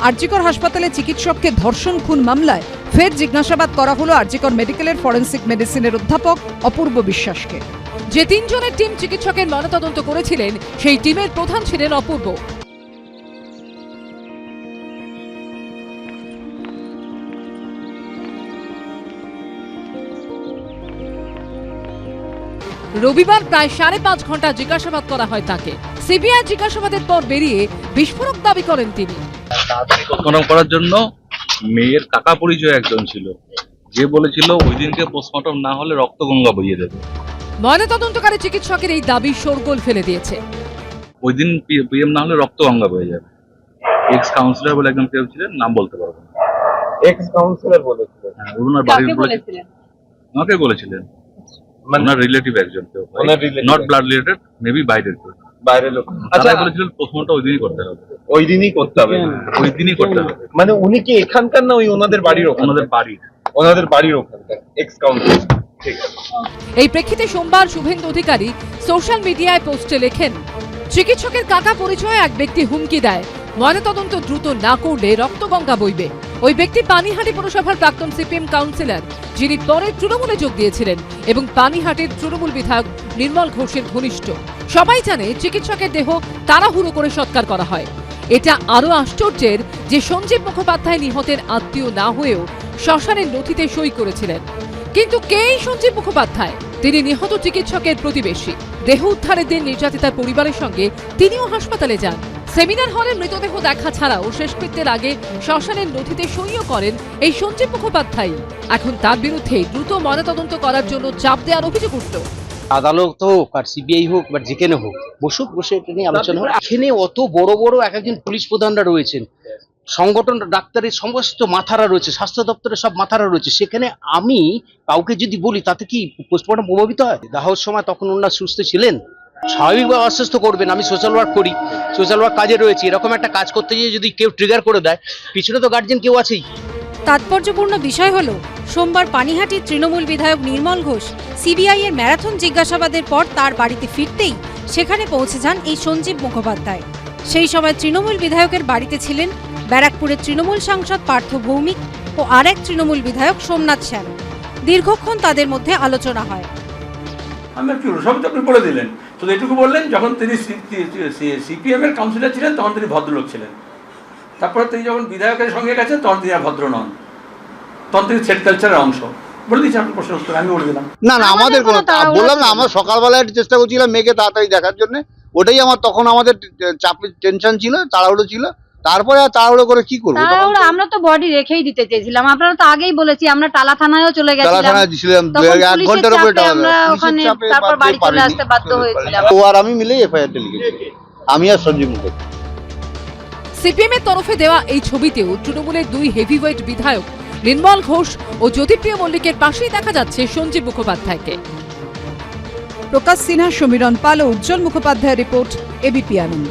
আরজিকর হাসপাতালে চিকিৎসককে ধর্ষণ, খুন মামলায় ফের জিজ্ঞাসাবাদ করা হলো আরজিকর মেডিকেলের ফরেন্সিক মেডিসিনের অধ্যাপক অপূর্ব বিশ্বাসকে। যে তিনজনের টিম চিকিৎসকের ময়নাতদন্ত করেছিলেন, সেই টিমের প্রধান ছিলেন অপূর্ব। রবিবার প্রায় সাড়ে পাঁচ ঘণ্টা জিজ্ঞাসাবাদ করা হয় তাকে। সিবিআই জিজ্ঞাসাবাদের পর বেরিয়ে বিস্ফোরক দাবি করেন তিনি। পোস্টমর্টম করার জন্য মেয়ের কাকা পরিচয় একজন ছিল। যে বলেছিল ওই দিনকে পোস্টমর্টম না হলে রক্ত গঙ্গা বইয়ে দেবে। ময়নাতদন্তকারী চিকিৎসকের এই দাবি শোরগোল ফেলে দিয়েছে। ওই দিন পিএম না হলে রক্ত গঙ্গা বয়ে যাবে। এক্স কাউন্সিলর বলে একজন কেউ ছিলেন নাম বলতে পারব না। এক্স কাউন্সিলর বলেছিলেন। হ্যাঁ ওনার বাড়ির বলেছিলেন? আমাকে বলেছিলেন। মানে ওনার রিলেটিভ একজন কেউ। নট ব্লাড রিলেটেড মেবি বাইরের কেউ বাইরের লোক। আচ্ছা। বলেছিলেন পোস্টমর্টম ওই দিনই করতে হবে। ওই দিনই করতে হবে। ওই দিনই করতে হবে। মানে উনি কি এখানকার না ওই ওনাদের বাড়ির ওনাদের বাড়ির। ওনাদের বাড়ির ওখানকার এক্স এই প্রেক্ষিতে সোমবার শুভেন্দু অধিকারী সোশ্যাল মিডিয়ায় পোস্টে লেখেন চিকিৎসকের কাকা পরিচয়ে এক ব্যক্তি হুমকি দেয়। ময়নাতদন্ত দ্রুত না করলে রক্তগঙ্গা বইবে। ওই ব্যক্তি পানিহাটি পুরসভার প্রাক্তন সিপিএম কাউন্সিলর যিনি পরে তৃণমূলে যোগ দিয়েছিলেন এবং পানিহাটির তৃণমূল বিধায়ক নির্মল ঘোষের ঘনিষ্ঠ। সবাই জানে চিকিৎসকের দেহ তাড়াহুড়ো করে সৎকার করা হয়। এটা আরও আশ্চর্যের যে সঞ্জীব মুখোপাধ্যায় নিহতের আত্মীয় না হয়েও শ্মশানের নথিতে সই করেছিলেন। কিন্তু কেই সঞ্জীব মুখোপাধ্যায়? তিনি নিহত চিকিৎসকের প্রতিবেশী। দেহ উদ্ধারের দিন নির্যাতিতার পরিবারের সঙ্গে তিনিও হাসপাতালে যান। সেমিনার হলে মৃতদেহ দেখা ছাড়াও শেষকৃত্যের আগে শ্মশানের নথিতে সইও করেন এই সঞ্জীব মুখোপাধ্যায় এখন তার বিরুদ্ধে দ্রুত ময়নাতদন্ত করার জন্য চাপ দেওয়ার অভিযোগ উঠল। আদালত হোক আর সিবিআই হোক বা যেখানে হোক, বসুক, বসে এটা নিয়ে আলোচনা হোক এখানে অত বড় বড় এক একজন পুলিশ প্রধানরা রয়েছেন। সংগঠন, ডাক্তারের সমস্ত মাথারা রয়েছে, স্বাস্থ্য দপ্তরের সব মাথারা রয়েছে। সেখানে আমি কাউকে যদি বলি, তাতে কি পোস্টমর্টম প্রভাবিত হয়? দাহর সময় তখন ওনারা সুস্থ ছিলেন। স্বাভাবিকভাবে অসুস্থ করবেন, আমি সোশ্যাল ওয়ার্ক করি সোশ্যাল ওয়ার্ক কাজে রয়েছে। এরকম একটা কাজ করতে গিয়ে যদি কেউ ট্রিগার করে দেয়, পিছনে তো গার্জেন কেউ আছেই। তাৎপর্যপূর্ণ বিষয় হল, সোমবার পানিহাটির তৃণমূল বিধায়ক নির্মল ঘোষ সিবিআই এর ম্যারাথন জিজ্ঞাসাবাদের পর তার বাড়িতে ফিরতেই সেখানে পৌঁছে যান এই সঞ্জীব মুখোপাধ্যায়। সেই সময় তৃণমূল বিধায়কের বাড়িতে ছিলেন ব্যারাকপুরের তৃণমূল সাংসদ পার্থ ভৌমিক ও আরেক তৃণমূল বিধায়ক সোমনাথ শ্যাম দীর্ঘক্ষণ তাদের মধ্যে আলোচনা হয়। আমি কি সব বললেন, যখন তিনি সিপিএম এর কাউন্সিলর ছিলেন, তখন তিনি ভদ্রলোক ছিলেন। তারপরে তিনি যখন বিধায়কের সঙ্গে গেছেন তখন তিনি আর ভদ্র নন। তখন তিনি সেট কালচারের অংশ। বলে দিচ্ছি আপনার প্রশ্নের উত্তর আমি বলে দিলাম। না না আমাদের কোনো বললাম না আমরা সকালবেলা চেষ্টা করছিলাম মেয়েকে তাড়াতাড়ি দেখার জন্য। ওটাই আমার তখন আমাদের চাপে টেনশন ছিল তাড়াহুড়ো ছিল। তারপরে আর তাড়াহুড়ো করে কি করব? আমরা তো বডি রেখেই দিতে চেয়েছিলাম। আপনারা তো আগেই বলেছি আমরা টালা থানায়ও চলে তালা গেছিলাম থানায় দিছিলাম এক ঘণ্টার উপরে চাপে আমরা ওখানে তারপর বাড়ি চলে আসতে বাধ্য হয়েছিলাম। ও আর আমি মিলেই এফআইআরটা লিখেছি আমি আর সঞ্জীব মুখার্জি। সিপিএম এর তরফে দেওয়া এই ছবিতেও তৃণমূলের দুই হেভিওয়েট বিধায়ক নির্মল ঘোষ ও জ্যোতিপ্রিয় মল্লিকের পাশেই দেখা যাচ্ছে সঞ্জীব মুখোপাধ্যায়কে। প্রকাশ সিনহা, সমীরণ পাল ও উজ্জ্বল মুখোপাধ্যায় রিপোর্ট এবিপি আনন্দ।